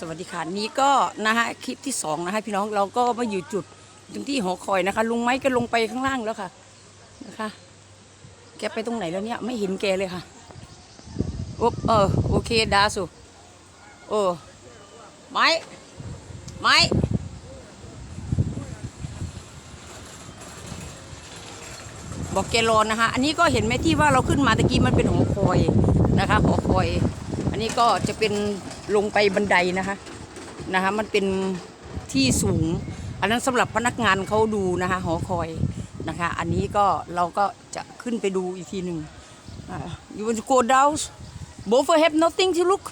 สวัสดีค่ะนี้ก็นะฮะคลิปที่สองนะฮะพี่น้องเราก็มาอยู่จุดตรงที่หอคอยนะคะ ลุงไม้ก็ลงไปข้างล่างแล้วค่ะนะคะ แกไปตรงไหนแล้วเนี่ยไม่เห็นแกเลยค่ะโอ๊บเออโอเคดาสุโอ้ไม้ไม้บอกแกรอนนะคะ อันนี้ก็เห็นไหมที่ว่าเราขึ้นมาตะกี้มันเป็นหอคอยนะคะหอคอย อันนี้ก็จะเป็น ลงไปบันไดนะคะนะคะมันเป็นที่สูง อันนั้นสำหรับพนักงานเขาดูนะคะหอคอยนะคะ อันนี้ก็เราก็จะขึ้นไปดูอีกทีหนึ่งอ่า you want to go down both have nothing to look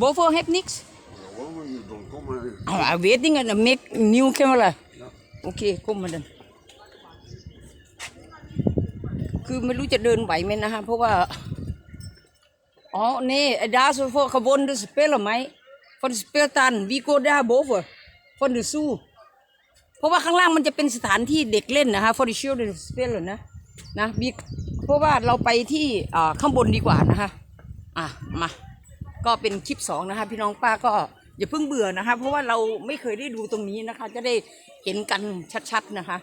both have niks Well, when you don't come, I, oh, I'm waiting and make new camera โอเคก้มมาเดินคือไม่รู้จะเดินไหวไหมนะคะเพราะว่า อ๋อ nee, daar is voor gewoon de spelen, mij. Van de speeltuin, wie go daar boven? Van de zoo. เพราะว่าข้างล่างมันจะเป็นสถานที่เด็กเล่นนะคะ for the children to spell นะนะบีเพราะว่าเราไปที่อ่าข้างบนดีกว่านะคะอะมาก็เป็นคลิปสองนะคะ พี่น้องป้าก็อย่าเพิ่งเบื่อนะคะ เพราะว่าเราไม่เคยได้ดูตรงนี้นะคะ จะได้เห็นกันชัดๆนะคะ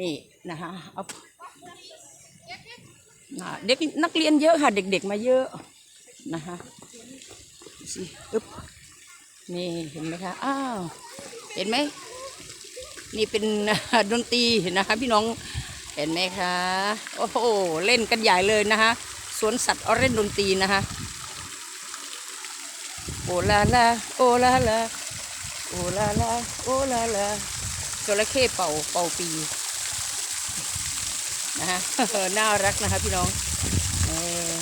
นี่นะคะเอาอ่าเด็กนักเรียนเยอะค่ะ เด็กๆมาเยอะ นะคะสิอึ๊บนี่เห็นไหมคะ อ้าว เห็นไหม นี่เป็นดนตรีนะคะพี่น้อง เห็นไหมคะ โอ้โห เล่นกันใหญ่เลยนะคะสวนสัตว์เอาเล่นดนตรีนะคะโอลาลา โอลาลา โอลาลา โอลาลาจระเข้เป่าเป่าปี นะคะน่ารักนะคะพี่น้องเออ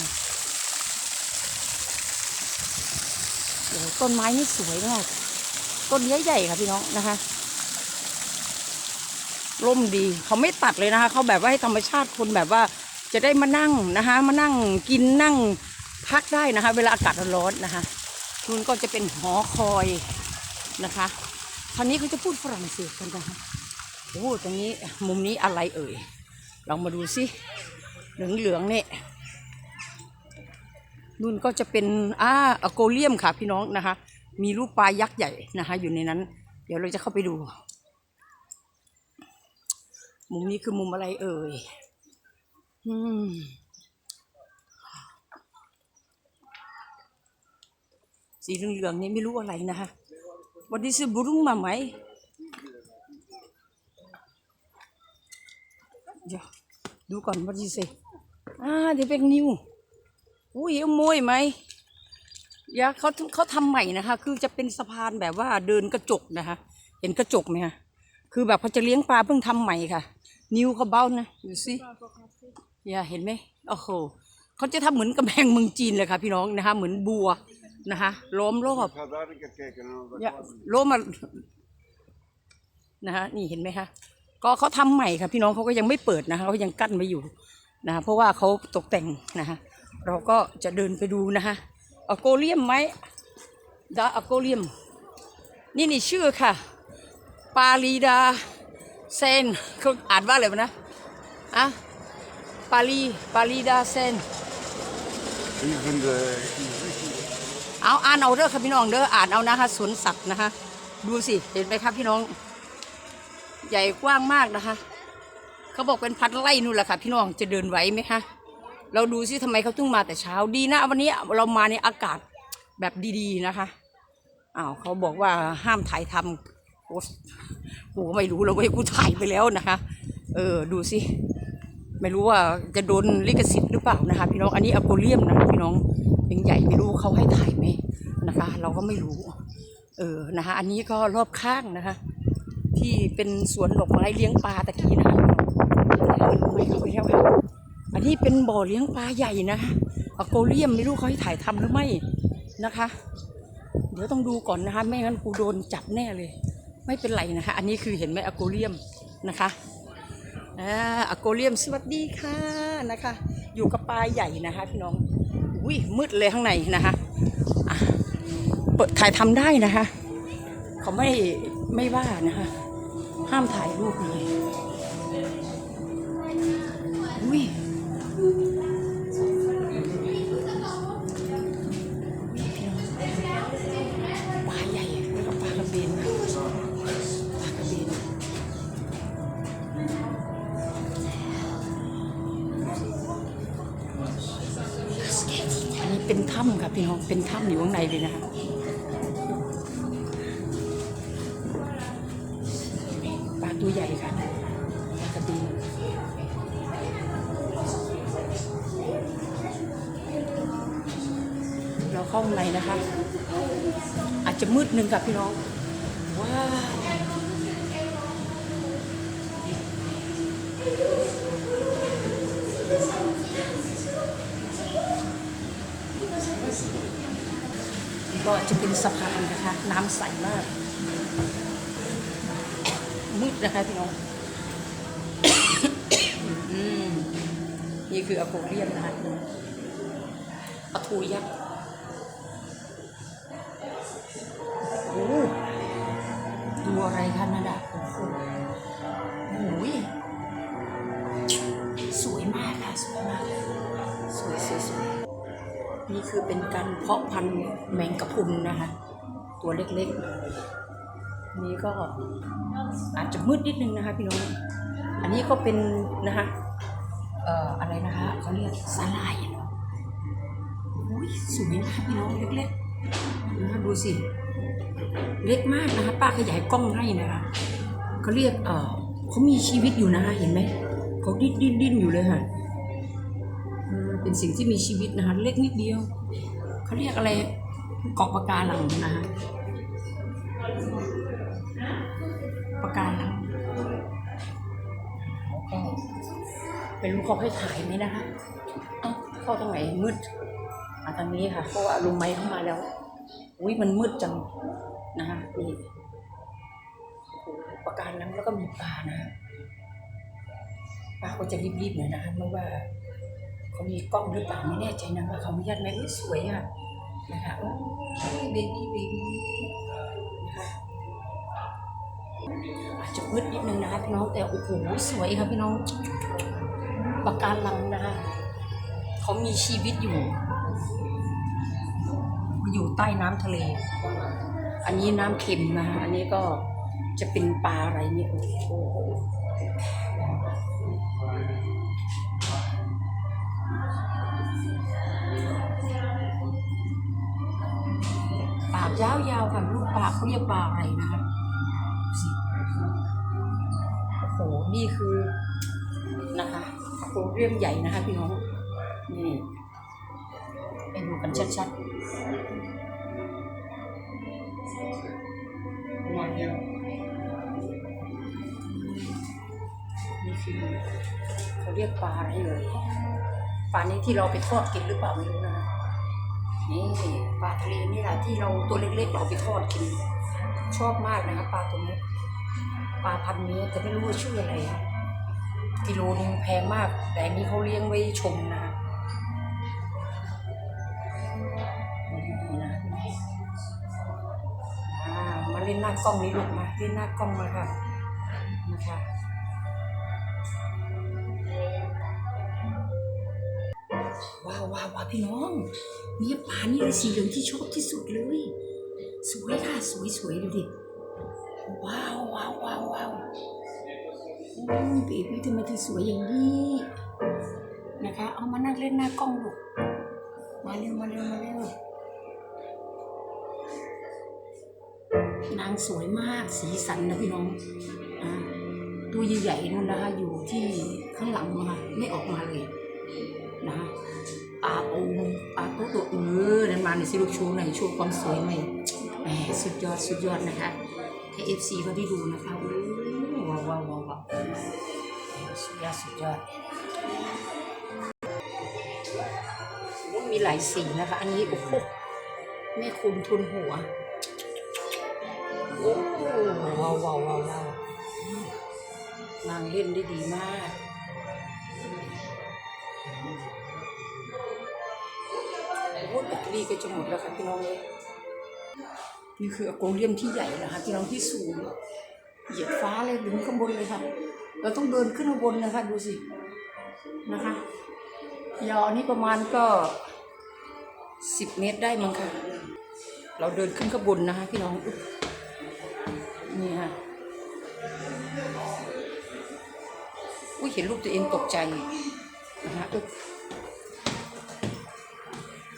โอ้โห ต้นไม้นี่สวยมากต้นใหญ่ๆค่ะพี่น้องนะคะร่มดีเขาไม่ตัดเลยนะคะเขาแบบว่าให้ธรรมชาติคนแบบว่าจะได้มานั่งนะคะ มานั่งกินนั่งพักได้นะคะ เวลาอากาศร้อนนะคะนู่นก็จะเป็นหอคอยนะคะคราวนี้เขาจะพูดฝรั่งเศสกันนะคะโอ้ตรงนี้มุมนี้อะไรเอ่ยลองมาดูสิเหลืองๆเนี่ย นู่นก็จะเป็นอ่าอโกเลียมค่ะพี่น้องนะคะ มีรูปปลายักษ์ใหญ่นะคะ อยู่ในนั้น เดี๋ยวเราจะเข้าไปดู มุมนี้คือมุมอะไรเอ่ยอืมสีเหลืองๆนี่ไม่รู้อะไรนะคะ วันนี้ซื้อบุรุงมาไหมเดี๋ยวดูก่อนวันนี้สิอ่าเดี๋ยวเป็นนิว อุ้ยเอาโมยไหมยาเขาเขาทำใหม่นะคะ คือจะเป็นสะพานแบบว่าเดินกระจกนะคะ เห็นกระจกไหมคะคือแบบเขาจะเลี้ยงปลาเพิ่งทำใหม่ค่ะ นิ้วเขาเบ้านะดูสิอย่าเห็นไหมโอ้โหเขาจะทำเหมือนกำแพงเมืองจีนเลยค่ะ พี่น้องนะคะ เหมือนบัวนะคะล้อมรอบอย่าล้อมมานะคะนี่เห็นไหมคะก็เขาทำใหม่ค่ะ พี่น้องเขาก็ยังไม่เปิดนะคะเขายังกั้นไว้อยู่นะคะเพราะว่าเขาตกแต่งนะคะ เราก็จะเดินไปดูนะคะอโกเลียมไหมดาอโกเลียม นี่นี่ชื่อค่ะ ปาลีดาเซนเขาอ่านว่าอะไรวะนะอะปาลีปาลีดาเซนเอาอ่านเอาเด้อค่ะพี่น้องเด้ออ่านเอานะคะสวนสัตว์นะคะ ดูสิเห็นไหมครับพี่น้อง ใหญ่กว้างมากนะคะ เขาบอกเป็นพันไร่นู่นแหละค่ะ พี่น้องจะเดินไหวไหมคะ เราดูสิทำไมเขาต้องมาแต่เช้าดีนะ วันนี้เรามาในอากาศแบบดีๆนะคะอ้าวเขาบอกว่าห้ามถ่ายทำโอ้กูก็ไม่รู้แล้วเว้ยกูถ่ายไปแล้วนะคะ เออดูสิไม่รู้ว่าจะโดนลิขสิทธิ์หรือเปล่านะคะ พี่น้องอันนี้อโกเลียมนะพี่น้องยังใหญ่ไม่รู้เขาให้ถ่ายไหมนะคะ เราก็ไม่รู้ เออนะคะ อันนี้ก็รอบข้างนะคะ ที่เป็นสวนดอกไม้เลี้ยงปลาตะกี้นะคะไม่เข้าไปแล้วค่ะ อันนี้เป็นบ่อเลี้ยงปลาใหญ่นะคะอโกเลียมไม่รู้เขาให้ถ่ายทำหรือไม่นะคะ เดี๋ยวต้องดูก่อนนะคะ ไม่งั้นกูโดนจับแน่เลย ไม่เป็นไรนะคะ อันนี้คือเห็นไหมอโกเลียมนะคะอ่าอโกเลียมสวัสดีค่ะนะคะ อยู่กับปลาใหญ่นะคะพี่น้องอุ้ยมืดเลยข้างในนะคะอะเปิดถ่ายทำได้นะคะ เขาไม่ไม่ว่านะคะ ห้ามถ่ายรูปเลย ปลาตัวใหญ่ค่ะปลากระดีเราเข้าข้างในนะคะ อาจจะมืดนึงค่ะพี่น้อง ว้าว ก็จะเป็นสะพานนะคะ น้ำใสมากมืดนะคะพี่น้องนี่คืออโคเรียมนะคะปะทูยักษ์ นี่คือเป็นการเพาะพันธุ์แมงกะพรุนนะคะ ตัวเล็กๆ นี่ก็อาจจะมืดนิดนึงนะคะพี่น้อง อันนี้ก็เป็นนะคะเอ่ออะไรนะคะเขาเรียกสาลายเนาะโอ้ยสวยนะคะพี่น้องเล็กๆนะคะดูสิเล็กมากนะคะ ป้าขยายกล้องให้นะคะเขาเรียกเอ่อเขามีชีวิตอยู่นะคะเห็นไหมเขาดิ้นดิ้นดิ้นอยู่เลยค่ะ เป็นสิ่งที่มีชีวิตนะคะเล็กนิดเดียวเขาเรียกอะไรเกาะปะการังนะคะปะการังเป็นลูกเขาให้ถ่ายไหมนะคะเอ้าเข้าตรงไหนมืดอะทางนี้ค่ะเพราะว่าลุงไม้เข้ามาแล้วอุ้ยมันมืดจังนะคะนี่ประการน้ำแล้วก็มีปลานะปลาก็จะรีบๆหน่อยนะคะไม่ว่า เขามีกล้องหรือเปล่าไม่แน่ใจนะว่าเขาอนุญาตไหมสวยอะนะคะโอ้ยเบบี้เบบี้นะคะอาจจะมืดนิดนึงนะคะพี่น้องแต่โอ้โหสวยค่ะพี่น้องปะการังนะคะเขามีชีวิตอยู่ อยู่ใต้น้ำทะเล อันนี้น้ำเค็มนะคะอันนี้ก็จะเป็นปลาอะไรเนี่ยโอ้โห ยาวๆค่ะลูกปากเขาเรียกปลาอะไรนะคะสิโอ้โหนี่คือนะคะโคเรียมใหญ่นะคะพี่น้องนี่ไปดูกันชัดๆมาแล้วนี่คือเขาเรียกปลาอะไรเลยปลานี้ที่เราไปทอดกินหรือเปล่าไม่รู้นะ นี่ปลาทะเลนี่แหละที่เราตัวเล็กๆเราไปทอดกิน ชอบมากนะคะปลาตัวนี้ปลาพันนี้แต่ไม่รู้ว่าชื่ออะไร กิโลนึงแพงมาก แต่นี้เขาเลี้ยงไว้ชมนะนี่นะมาเล่นหน้ากล้องนี้ลูกมาเล่นหน้ากล้องมาค่ะนะคะ พี่น้องเนี่ยปลานี่เลยสีเหลืองที่ชอบที่สุดเลย สวยค่ะสวยสวยดูดิว้าวว้าวว้าวว้าวโอ้ยเบบี้ทำไมเธอสวยอย่างนี้นะคะ เอามานั่งเล่นหน้ากล้องลูกมาเร็วมาเร็วมาเร็วนางสวยมากสีสันนะพี่น้องอ่าตัวใหญ่ๆนั่นนะคะอยู่ที่ข้างหลังนะคะไม่ออกมาเลยนะคะ ปลาโอมปลาตัวตัวเออนั่นมาในสิลูกชว์หน่อยชว์ความสวยหน่อยแหมสุดยอดสุดยอดนะคะให้เอฟซีเขาได้ดูนะคะโอ้ว้าวว้าวว้าวสุดยอดสุดยอดมีหลายสีนะคะ อันนี้โอ้โหแม่คุณทุนหัวโอ้ว้าวว้าวว้าวนางเล่นได้ดีมาก จะหมดแล้วค่ะพี่น้องเลยนี่คืออโกเลียมที่ใหญ่นะคะพี่น้องที่สูงเหยียดฟ้าเลยถึงข้างบนเลยค่ะ เราต้องเดินขึ้นข้างบนนะคะดูสินะคะยาวนี่ประมาณก็สิบเมตรได้มั้งค่ะเราเดินขึ้นข้างบนนะคะพี่น้องนี่ค่ะอุ้ยเห็นรูปตัวเองตกใจนะคะ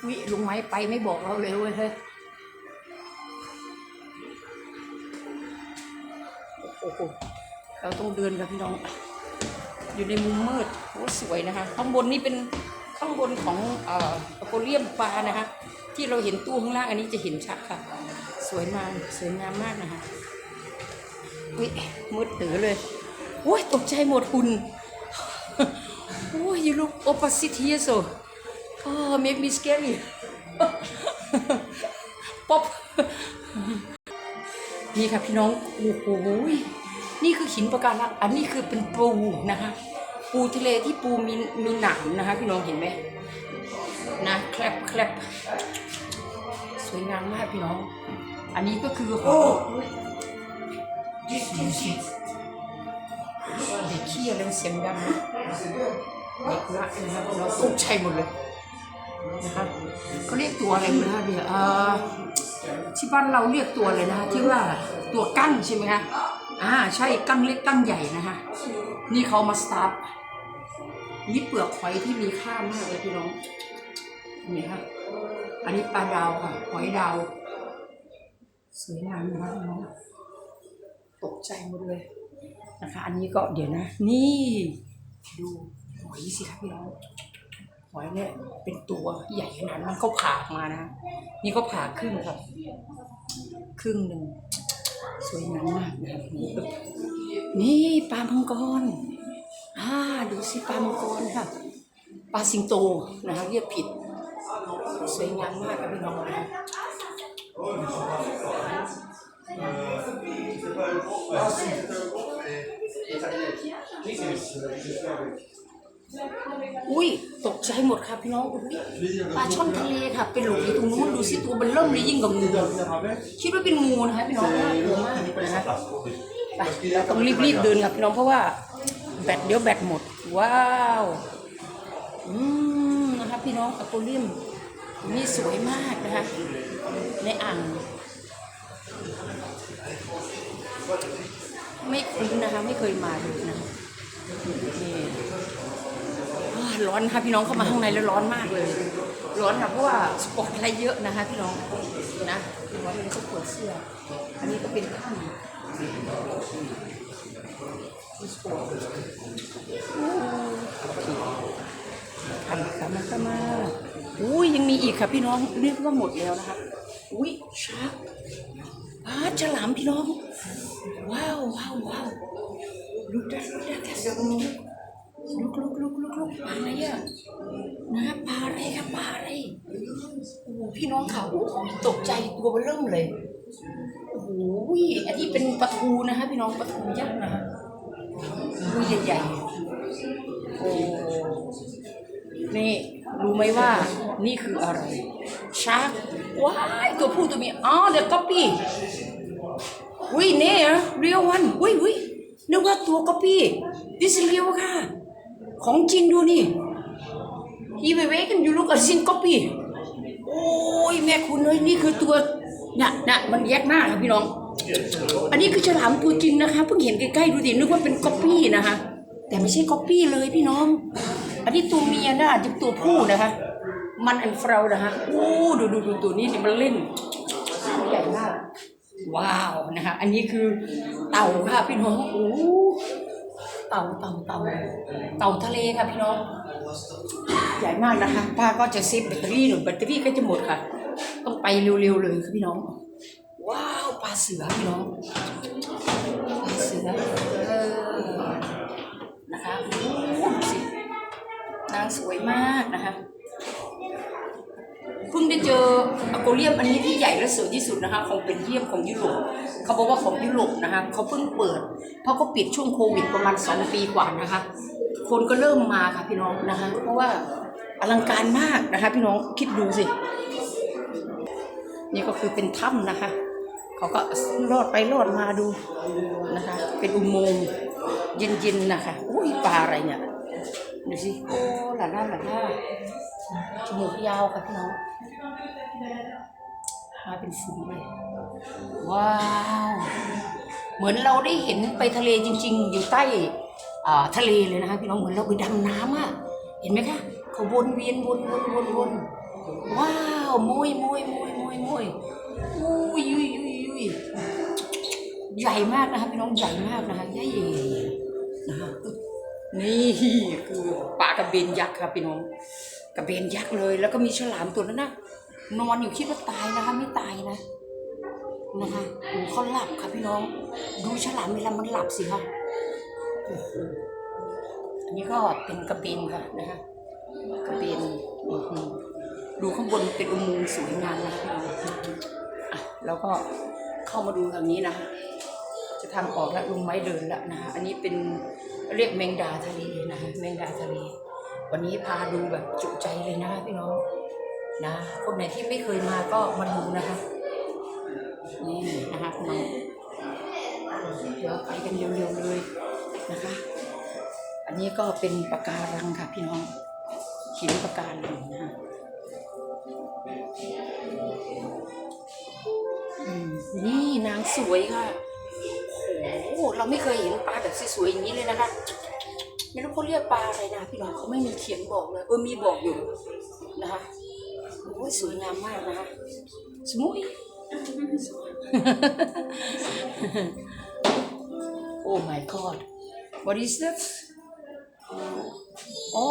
วิลุงไม้ไปไม่บอกเราเลยเว้ยเฮ้ยโอ้โหเราต้องเดินกับพี่น้อง อยู่ในมุมมืดโอ้สวยนะคะ ข้างบนนี่เป็นข้างบนของเอ่ออโกเลียมปลานะคะ ที่เราเห็นตู้ข้างล่างอันนี้จะเห็นชัดค่ะ สวยงามสวยงามมากนะคะอุ้ยมืดตือเลยโอ้ยตกใจหมดคุณโอ้ย you look opposite here so oh make me scary ป๊อปนี่ค่ะพี่น้องโอ้โหนี่คือหินปะการังอันนี้คือเป็นปูนะคะ ปูทะเลที่ปูมีมีหนามนะคะ พี่น้องเห็นไหมนะแคลบแคลบสวยงามมากพี่น้อง อันนี้ก็คือโอ้ดูสิเด็กขี้อะไรมันเสียงดังนะเด็กละนะครับเราตกใจหมดเลย นะคะเขาเรียกตัวอะไรนะเดี๋ยวที่บ้านเราเรียกตัวเลยนะคะที่ว่าตัวกั้งใช่ไหมคะอ่าใช่กั้งเล็กกั้งใหญ่นะคะนี่เขามาสตาร์ฟนี่เปลือกหอยที่มีค่ามากเลยพี่น้องนไหมคะอันนี้ปลาดาวค่ะหอยดาวสวยงามนะคะพี่น้องตกใจหมดเลยนะคะ อันนี้ก็เดี๋ยวนะ นี่ ดูหอยสิคะพี่น้อง หอยเนี่ยเป็นตัวใหญ่ขนาดนั้นเขาผ่ามานะ นี่ก็ผ่าครึ่งครับ ครึ่งหนึ่งสวยงามมากนะครับนี่นี่ปลามังกรอ่าดูสิปลามังกรค่ะปลาสิงโตนะคะเรียกผิด สวยงามมากครับพี่น้องนะคะ อุ้ยตกใจหมดค่ะพี่น้องอุ๊ยปลาช่อนทะเลค่ะเป็นหลุมอยู่ตรงนู้นดูสิตัวมันเริ่มเลยยิ่งกว่างูคิดว่าเป็นงูนะคะพี่น้องน่ากลัวมากนะคะไปเราต้องรีบๆเดินค่ะพี่น้องเพราะว่าแบตเดี๋ยวแบตหมด ว้าวอืมนะคะพี่น้องอะโคเรียมนี่สวยมากนะคะในอ่างไม่คุ้นนะคะ ไม่เคยมาดูนะนี่ ร้อนค่ะพี่น้องเข้ามาข้างในแล้วร้อนมากเลย ร้อนค่ะเพราะว่าสปอร์ตอะไรเยอะนะคะ พี่น้องนะร้อนเลยก็ปวดเสื้ออันนี้ก็เป็นถ้ำมีสปอร์ตทำมาค่ะมาอุ้ยยังมีอีกค่ะพี่น้องเรียกว่าหมดแล้วนะคะอุ้ยชาร์กอาฉลามพี่น้อง ว้าวว้าวว้าวลุกได้ลุกได้แต่สนุก ลุกลุกลุกลุกลุกปลาอะไรอะนะปลาอะไรครับปลาอะไรโอ้พี่น้องเขาตกใจตัวเบอเริ่มเลยโอ้โหอันนี้เป็นปลาทูนะคะพี่น้องปลาทูยักษ์นะคะตัวใหญ่ๆโอ้นี่รู้ไหมว่านี่คืออะไรชาร์กว้ายตัวผู้ตัวเมียอ๋อเด็กก๊อปปี้อุ้ยเนี่ยเรียววันอุ้ยอุ้ยนึกว่าตัวก๊อปปี้ดิสเรียวค่ะ ของจริงดูนี่ฮีเวเวกันอยู่ลูกอซินก๊อปปี้โอ้ยแม่คุณเอ้ยนี่คือตัวน่ะน่ะมันแยกหน้าครับพี่น้อง อันนี้คือฉลามตัวจริงนะคะเพิ่งเห็นใกล้ๆดูดินึกว่าเป็นก๊อปปี้นะคะ แต่ไม่ใช่ก๊อปปี้เลยพี่น้อง อันนี้ตัวเมียนะอาจจะตัวผู้นะคะ มันอันเฟรานะคะโอ้ดูดูดูตัวนี้เนี่ยมันเล่นใหญ่มากว้าวนะคะ อันนี้คือเต่าค่ะพี่น้องโอ้ เต่าเต่าเต่าเต่าทะเลค่ะพี่น้องใหญ่มากนะคะป้าก็จะเซฟแบตเตอรี่หนูแบตเตอรี่ก็จะหมดค่ะ ต้องไปเร็วๆเลยค่ะพี่น้อง ว้าวปลาเสือพี่น้องปลาเสือเออนะคะโอ้โหดูสินางสวยมากนะคะ เพิ่งได้เจออโกเลียมอันนี้ที่ใหญ่และสวยที่สุดนะคะของเป็นเยี่ยมของยุโรปเขาบอกว่าของยุโรปนะคะเขาเพิ่งเปิดเพราะเขาปิดช่วงโควิดประมาณสองปีกว่านะคะ คนก็เริ่มมาค่ะพี่น้องนะคะ เพราะว่าอลังการมากนะคะ พี่น้องคิดดูสิ นี่ก็คือเป็นถ้ำนะคะ เขาก็ลอดไปลอดมาดูนะคะ เป็นอุโมงค์เย็นๆนะคะอุ้ยปลาอะไรเนี่ยดูสิโอ้หลาล่าหลาล่าจมูกยาวค่ะพี่น้อง มาเป็นฝูงเลยว้าว เหมือนเราได้เห็นไปทะเลจริง ๆ อยู่ใต้ทะเลเลยนะคะพี่น้องเหมือนเราไปดำน้ำอะเห็นไหมคะเขาวนเวียนวนวนวนวนว้าวมวยมวยมวยมวยมวยอุ้ยยุยยุยยุยใหญ่มากนะคะพี่น้องใหญ่มากนะคะใหญ่นะคะนี่คือปลากระเบนยักษ์ครับพี่น้องกระเบนยักษ์เลย แล้วก็มีฉลามตัวนั้นนะ นอนอยู่คิดว่าตายนะคะไม่ตายนะนะคะโอ้เขาหลับค่ะพี่น้อง ดูฉลามเวลามันหลับสิคะอันนี้ก็เป็นกระเบนค่ะนะคะกระเบนอื้อหือดูข้างบนเป็นอุโมงค์สวยงามนะคะพี่น้องอะแล้วก็เข้ามาดูทางนี้นะคะจะทางออกแล้วลุงไม้เดินแล้วนะคะอันนี้เป็นเรียกแมงดาทะเลนะคะแมงดาทะเล วันนี้พาดูแบบจุใจเลยนะคะพี่น้อง นะคนไหนที่ไม่เคยมาก็มาดูนะคะนี่นะคะน้องเดี๋ยวไปกันเร็วๆเลยนะคะ อันนี้ก็เป็นปะการังค่ะพี่น้องหินปะการังนะฮะนี่นางสวยค่ะโอ้เราไม่เคยเห็นปลาแบบสวยๆอย่างนี้เลยนะคะไม่รู้เขาเรียกปลาอะไรนะพี่น้องเขาไม่มีเขียนบอกเลยเออมีบอกอยู่นะคะ โอ้ยสวยงามมากนะคะสมุยโอ้ my god what is this โอ้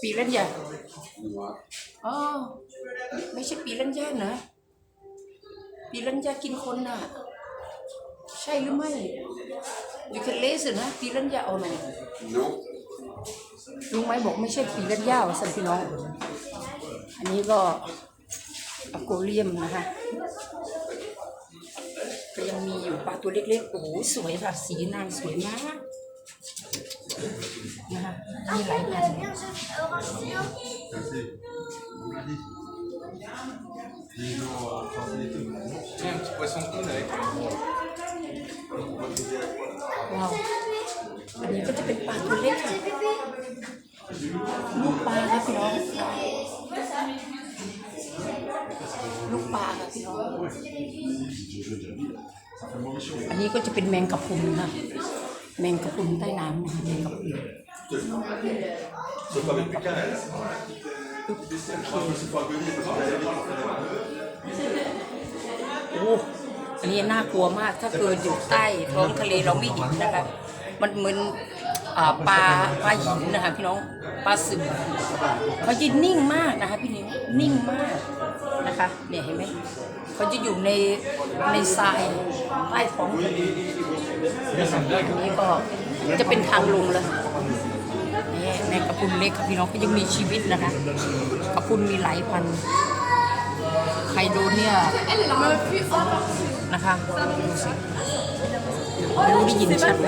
ปีรัญญา What? อ๋อไม่ใช่ปีรัญญานะปีรัญญากินคนน่ะ ใช่หรือไม่ you can listen นะปีรัญญาเอาหน่อย No. ลุงไม้บอกไม่ใช่ปีรัญญาว่ะสันพี่น้อง อันนี้ก็อโกเลียมนะคะก็ยังมีอยู่ปลาตัวเล็กๆ โอ้โหสวยค่ะ สีนางสวยมากนะคะมีหลายพันธุ์ Tiens, un petit poisson cool avec. ว้าวอันนี้ก็จะเป็นปลาตัวเล็กค่ะลูกปลาค่ะพี่น้อง อันนี้ก็จะเป็นแมงกะพรุนค่ะ แมงกะพรุนใต้น้ำนะคะแมงกะพรุนโอ้อันนี้น่ากลัวมาก ถ้าเกิดอยู่ใต้ท้องทะเลเราไม่เห็นนะคะ มันเหมือนปลาปลาหินนะคะพี่น้องปลาสึมเขาจะนิ่งมากนะคะพี่นิ้งนิ่งมากนะคะเนี่ยเห็นไหม เขาจะอยู่ในในทรายใต้ท้องทะเลอันนี้ก็จะเป็นทางลงแล้วนี่แมงกะพรุนเล็กค่ะพี่น้องเขายังมีชีวิตนะคะกระพรุนมีหลายพันใครโดนเนี่ยนะคะดูสิไม่รู้ได้ยินชัดไหม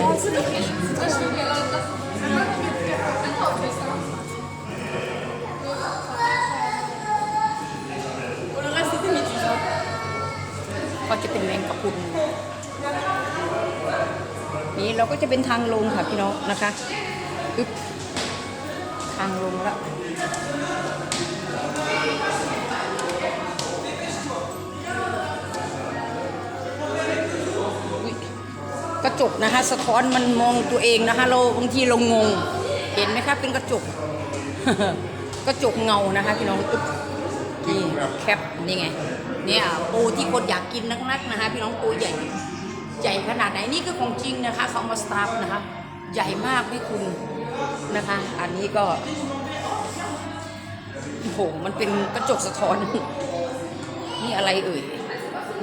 จะเป็นแมงกะพรุนนี่เราก็จะเป็นทางลงค่ะพี่น้องนะคะอึ๊บทางลงแล้วกระจกนะคะ สะท้อนมันมองตัวเองนะคะ เราบางทีเรางง เห็นไหมคะเป็นกระจก กระจกเงานะคะพี่น้องอึ๊บนี่แคปนี่ไง เนี่ยปูที่คนอยากกินนักๆนะคะพี่น้องตัวใหญ่ใหญ่ขนาดไหนนี่คือของจริงนะคะเขามาสตาร์นะคะ ใหญ่มากไม่คุณนะคะ อันนี้ก็โอ้โหมันเป็นกระจกสะท้อน นี่อะไรเอ่ย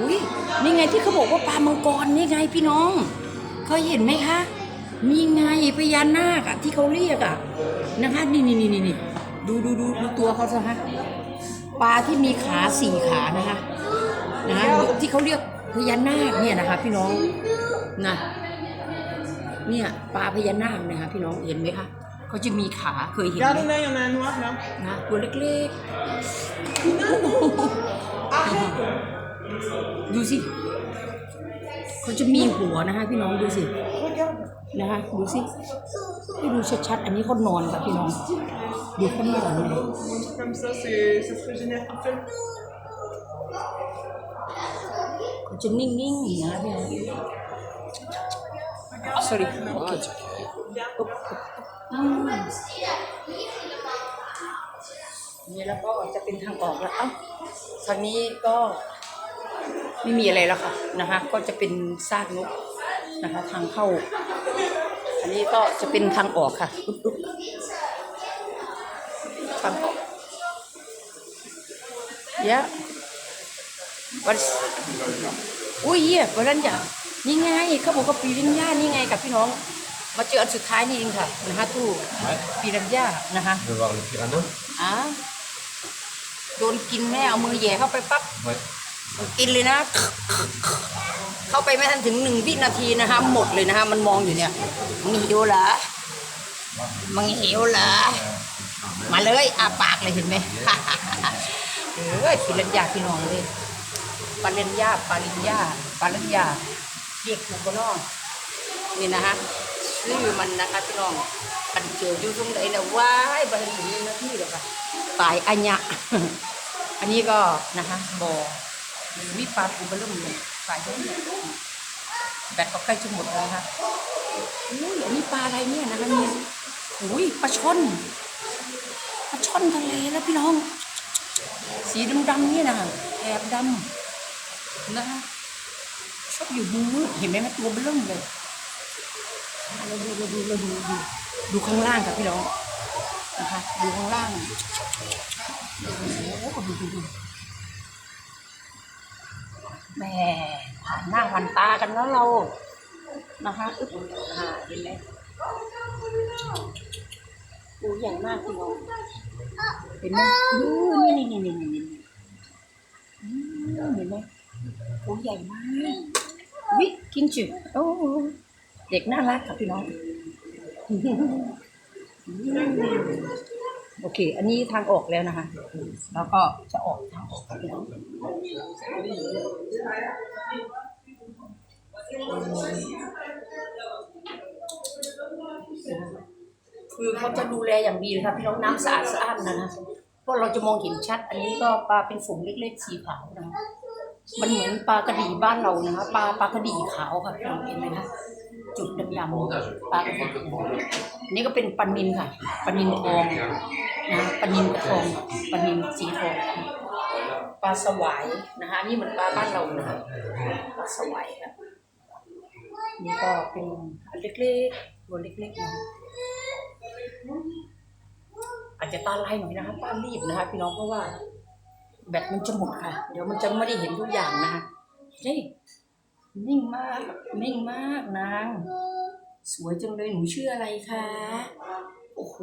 อุ้ยนี่ไงที่เขาบอกว่าปลามังกรนี่ไงพี่น้องเคยเห็นไหมคะนี่ไงพญานาคอะที่เขาเรียกอะนะคะนี่นี่นี่นี่นี่ดูดูดูดูตัวเขาสิคะปลาที่มีขาสี่ขานะคะ นะที่เขาเรียกพญานาคเนี่ยนะคะ พี่น้องนะเนี่ยปลาพญานาคนะคะพี่น้องเห็นไหมคะเขาจะมีขาเคยเห็นไหม Regarde, là, il y en a un noir là. นะตัวเล็กๆ ดูสิเขาจะมีหัวนะคะพี่น้องดูสิ Regarde. นะคะดูสิให้ดูชัดๆ อันนี้เขานอนค่ะพี่น้องดูเขานอนเลย Comme ça, c'est, ça se régénère tout seul. เขา จะนิ่งๆอย่างนี้นะพี่น้อง sorry โอเคอืมนนี่แล้วก็จะเป็นทางออกแล้วเอ้าทางนี้ก็ไม่มีอะไรแล้วค่ะนะคะก็จะเป็นซากนกนะคะทางเข้า อันนี้ก็จะเป็นทางออกค่ะอุ๊บอุ๊บทางออกเยอะ วันอุ้ยเยี่ยวันนั้นอย่านี่ไงเขาบอกว่าปีริญญานี่ไงกับพี่น้อง มาเจออันสุดท้ายนี่เองค่ะนะคะตู้ปีรัญญานะคะ Je veux voir le piranha อะโดนกินแม่เอามือแหย่เข้าไปปั๊บ Ouais. กินเลยนะ เข้าไปไม่ทันถึงหนึ่งวินาทีนะคะหมดเลยนะคะมันมองอยู่เนี่ยมึงหิวเหรอมึงหิวเหรอมาเลยอาปากเลยเห็นไหมเออปิรัญญาพี่น้องเลย ปริญญาปริญญาปริญญาเรียกถูกก็น้องนี่นะฮะชื่อมันนะคะพี่น้องอันเจออยู่ตรงไหนนะว้ายบันถึงหนาที่เลยค่ะตายอัญญะอันนี้ก็นะคะบ่อมีปลาปูเบลุ่มเลยปลาเยอะเลยแบตก็ใกล้จะหมดแล้วนะคะอุ้ยอันนี้ปลาอะไรเนี่ยนะคะเนี่ยอุ้ยปลาช่อนปลาช่อนทะเลแล้วพี่น้อง สีดำๆเนี่ยนะแอบดำ นะคะชอบอยู่มุมมืดเห็นไหมมันตัวเบลุ่มเลยเราดูเราดูเราดูดูดูข้างล่างค่ะพี่น้องนะคะดูข้างล่างโอ้โหดูดูดูแหม่ผ่านหน้าผ่านตากันแล้วเรานะคะอึ๊บอ่าเห็นไหมปูใหญ่มากพี่น้องเห็นไหมดูนี่นี่นี่นี่นี่นี่เห็นไหม ปูใหญ่มากวิกินจืดโอ้เด็กน่ารักค่ะพี่น้อง โอเค อันนี้ทางออกแล้วนะคะ แล้วก็จะออกทางออกครับพี่น้องคือเขาจะดูแลอย่างดีเลยครับพี่น้องน้ำสะอาดสะอ้านนะคะเพราะเราจะมองเห็นชัด อันนี้ก็ปลาเป็นฝูงเล็กๆสีขาวนะ มันเหมือนปลากระดีบ้านเรานะคะปลาปลากระดีขาวค่ะพี่น้องเห็นไหมคะจุดดำๆปลากระดีนี่ก็เป็นปลานินค่ะปลานินทองนะปลานินกระทองปลานินสีทองปลาสวายนะคะนี่เหมือนปลาบ้านเรานะคะปลาสวายครับนี่ก็เป็นเล็กๆตัวเล็กๆนะอาจจะตาลายหน่อยนะคะป้ารีบนะคะพี่น้องเพราะว่า แบตมันจะหมดค่ะ เดี๋ยวมันจะไม่ได้เห็นทุกอย่างนะคะนี่นิ่งมาก นิ่งมากนาง สวยจังเลยหนูชื่ออะไรคะโอ้โห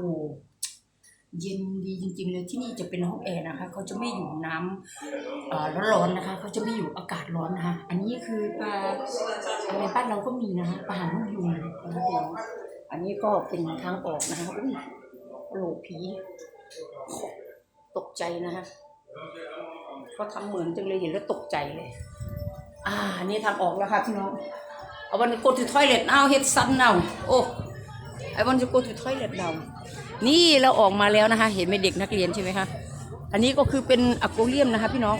เย็นดีจริงๆเลยที่นี่จะเป็นห้องแอร์นะคะเขาจะไม่อยู่น้ำเอ่อร้อนๆนะคะเขาจะไม่อยู่อากาศร้อนนะคะอันนี้คือปลาอะไรบ้านเราก็มีนะคะปลาหางนกยุงนะคะอันนี้ก็เป็นทางออกนะคะอุ้ยโลผีตกใจนะคะ เขาทำเหมือนจังเลยเห็นแล้วตกใจเลย อ่าอันนี้ทางออกแล้วค่ะพี่น้อง เอาวันนี้ go to toilet now head sun now โอ้ I want to go to toilet now นี่เราออกมาแล้วนะคะ เห็นไหมเด็กนักเรียนใช่ไหมคะ อันนี้ก็คือเป็นอโกเลียมนะคะ พี่น้อง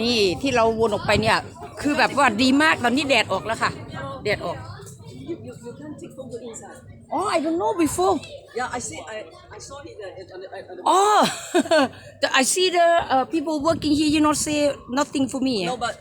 นี่ที่เราวนออกไปเนี่ย คือแบบว่าดีมากตอนนี้แดดออกแล้วค่ะ แดดออก You, you, you can take photo inside. อ๋อ I don't know before Yeah, I see. I, I saw it uh, on the, on the อ๋อ the, I see the uh, people working here you not say nothing for me No, but